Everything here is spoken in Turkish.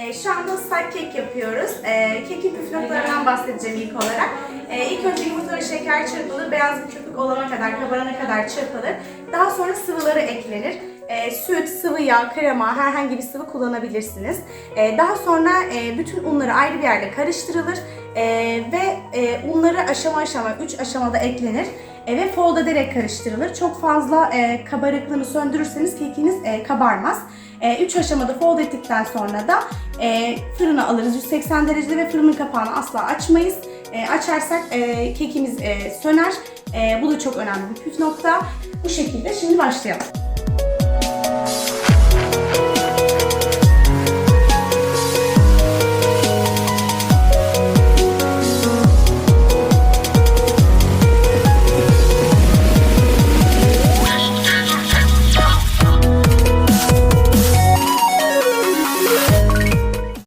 Ee, Şu anda ıslak kek yapıyoruz. Ee, kekin püf noktalarından bahsedeceğim ilk olarak. Ee, ilk önce yumurta ve şeker çırpılır, beyaz bir köpük olana kadar, kabarana kadar çırpılır. Daha sonra sıvıları eklenir. Süt, sıvı yağ, krema, herhangi bir sıvı kullanabilirsiniz. Daha sonra e, bütün unları ayrı bir yerde karıştırılır Ee, ve e, unları aşama aşama, 3 aşamada eklenir e, ve fold ederek karıştırılır. Çok fazla e, kabarıklığını söndürürseniz kekiniz e, kabarmaz. 3 aşamada fold ettikten sonra da e, fırına alırız. 180 derecede ve fırının kapağını asla açmayız. E, açarsak e, kekimiz e, söner. E, bu da çok önemli bir püf nokta. Bu şekilde şimdi başlayalım.